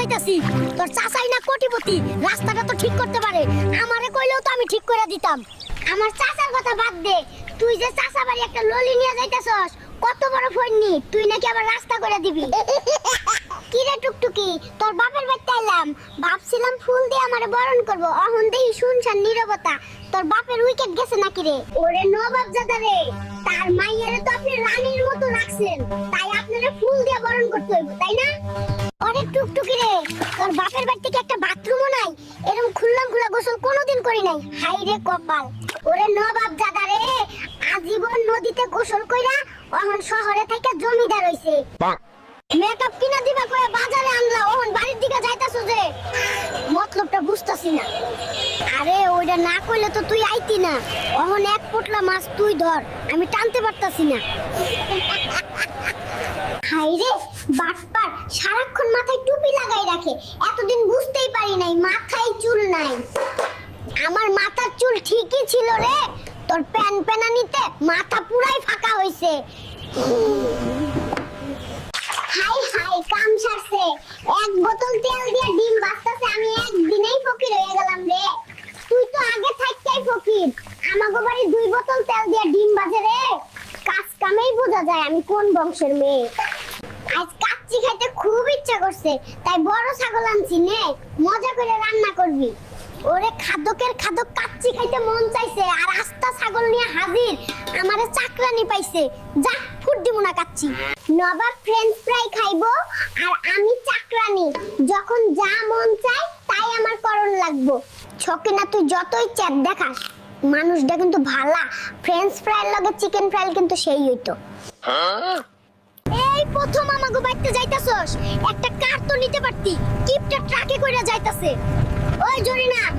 চাইতাছি। তোর চাচাই না কোটিপতি রাস্তাটা তো ঠিক করতে পারে। আমারে কইলেও তো আমি ঠিক করে দিতাম। আমার চাচার কথা বাদ দে। তুই যে চাচা বাড়ি একটা ললি নিয়ে যাইতাছস কত বড় ফোননি তুই নাকি আবার রাস্তা করে দিবি। কি রে টুকটুকি তোর বাপের বাড়িতে এলাম ভাবছিলাম ফুল দিয়ে আমারে বরণ করব অহন দেহি শুনছান নীরবতা। তোর বাপের উইকেট গেছে নাকি রে? ওরে নবাব জাদা রে তার মাইয়ারে তো আপনি রানীর মতো রাখছেন। তাই আপনারে ফুল দিয়ে বরণ করতে হইব তাই না? অনেক টুকটুকি রে। তোর বাপের বাড়ি থেকে একটা বাথরুমও নাই। এরকম খুললাম খোলা গোসল কোনোদিন করি নাই। হাই রে কপাল। ওরে নবাব দাদা রে আজীবন নদীতে গোসল কইরা অহন শহরে থেকে জমিদার হইছে। মেকআপ কিনা দিবা কয়ে বাজারে আনলা ওহন বাড়ির দিকে যাইতাছো যে। মতলবটা বুঝতাছি না। আরে ওইটা না কইলে তো তুই আইতি না। অহন এক পোটলা মাছ তুই ধর আমি টানতে পারতাছি না। হাই রে সারাক্ষণ মাথায় টুপি লাগাই রাখে। এতদিন বুঝতেই পারি নাই, মাথায় চুল নাই। আমার মাথার চুল ঠিকই ছিল রে, তোর প্যান প্যানানিতে মাথা পুরাই ফাঁকা হইছে। হাই হাই কাম সারছে। এক বোতল তেল দিয়ে ডিম বাস্তাছে আমি একদিনেই ফকির হয়ে গেলাম রে। তুই তো আগে থাকতেই ফকির। আমাগো বাড়ি দুই বোতল তেল দিয়ে ডিম বাজে রে। কাজ কামেই বোঝা যায় আমি কোন বংশের মেয়ে। আজ কাচ্চি খাইতে খুব ইচ্ছা করছে, তাই বড় ছাগল আনছি, নে, মজা করে রান্না করবি। ওরে খাদকের খাদক কাচ্চি খাইতে মন চাইছে, আর আস্তা ছাগল নিয়ে হাজির, আমারে চাকরানি পাইছে। যা, ফুট দিব না কাচ্চি। নবাব ফ্রেঞ্চ ফ্রাই খাইবো, আর আমি চাকরানি। যখন যা মন চাই তাই আমার করণ লাগবো। ছকে না তুই যতই চ্যাট দেখাস, মানুষটা কিন্তু ভালা। ফ্রেঞ্চ ফ্রাইয়ের লগে চিকেন ফ্রাই কিন্তু সেই হইতো। প্রথম বাইতে যাইতাছস? একটা কার তো নিতে পারতি। কিপটা ট্রাকে কইরা যাইতাছে। ওই জরিনা